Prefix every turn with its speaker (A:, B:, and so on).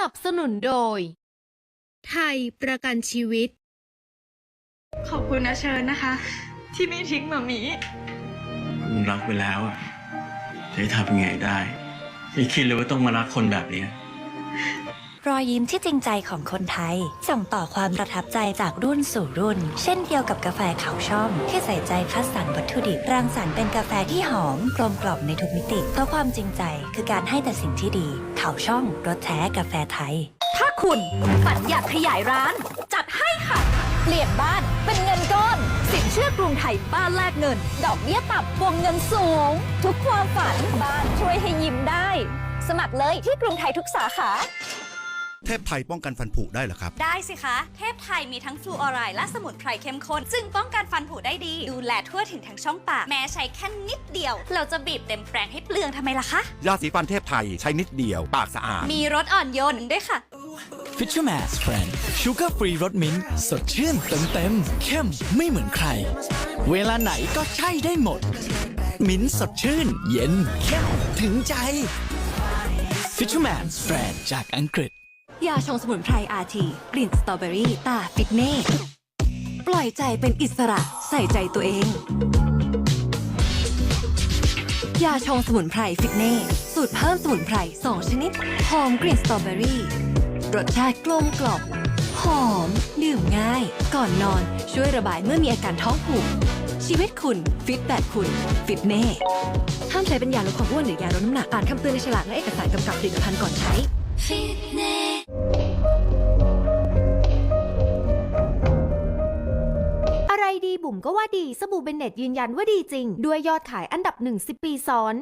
A: นับสนุนโดย ไทยประกันชีวิต
B: ขอบคุณนะเชิญนะคะ ที่ไม่ทิ้งมามี
C: มันรักไปแล้วอะจะให้ทำยังไงได้ ไม่คิดเลยว่าต้องมารักคนแบบเนี้ย
D: รอยยิ้มที่จริงใจของคนไทย ส่งต่อความประทับใจจากรุ่นสู่รุ่น เช่นเดียวกับกาแฟเขาช่อง ที่ใส่ใจคัดสรรวัตถุดิบรังสรรค์เป็นกาแฟที่หอมกลมกล่อมในทุกมิติเพราะความจริงใจคือการให้แต่สิ่งที่ดี เขาช่องรสแท้กาแฟไทย
E: ถ้าคุณฝันอยากขยายร้าน จัดให้ค่ะ เปลี่ยนบ้านเป็นเงินก้อนสินเชื่อกรุงไทยบ้านแลกเงิน ดอกเบี้ยต่ำวงเงินสูง ทุกความฝันบ้านช่วยให้ยิ้มได้ สมัครเลยที่กรุงไทยทุกสาขา
F: เทพไทยป้องกันฟันผุได้เหรอครับ
G: ได้สิคะ เทพไทยมีทั้งฟลูออไรด์และสมุนไพรเข้มข้น ซึ่งป้องกันฟันผุได้ดี ดูแลทั่วถึงทั้งช่องปาก แม้ใช้แค่นิดเดียว เราจะบีบเต็มแปรงให้เปลืองทำไมล่ะคะ
F: ยาสีฟันเทพไทยใช้นิดเดียว ปากสะอาด
G: มีรสอ่อนโยนด้วยค่ะ
H: Fisherman's Friend ชูการ์ฟรีรสมิ้นท์สดชื่นเต็มเต็มๆเข้มไม่เหมือนใคร เวลาไหนก็ใช่ได้หมด มิ้นท์สดชื่น เย็นเข้มถึงใจ Fisherman's Friend จากอังกฤษ
E: ยาชงสมุนไพรอาทีกลิ่นสตรอเบอรี่ตาฟิตเน่ ปล่อยใจเป็นอิสระใส่ใจตัวเอง ยาชงสมุนไพรฟิตเน่ สูตรเพิ่มสมุนไพร2ชนิด หอมกลิ่นสตรอเบอรี่ รสชาติกลมกล่อมหอม ดื่มง่าย ก่อนนอนช่วยระบายเมื่อมีอาการท้องผูก ชีวิตคุณ ฟิตแบบคุณ ฟิตเน่ ห้ามใช้เป็นยาลดความอ้วนหรือยาลดน้ำหนัก อ่านคำเตือนในฉลากและเอกสารกำกับผลิตภัณฑ์ก่อนใช้
A: อะไร บุ๋มก็ว่าดีสบู่เบนเน็ตยืนยันว่าดีจริง ด้วยยอดขายอันดับหนึ่งสิบปีซ้อน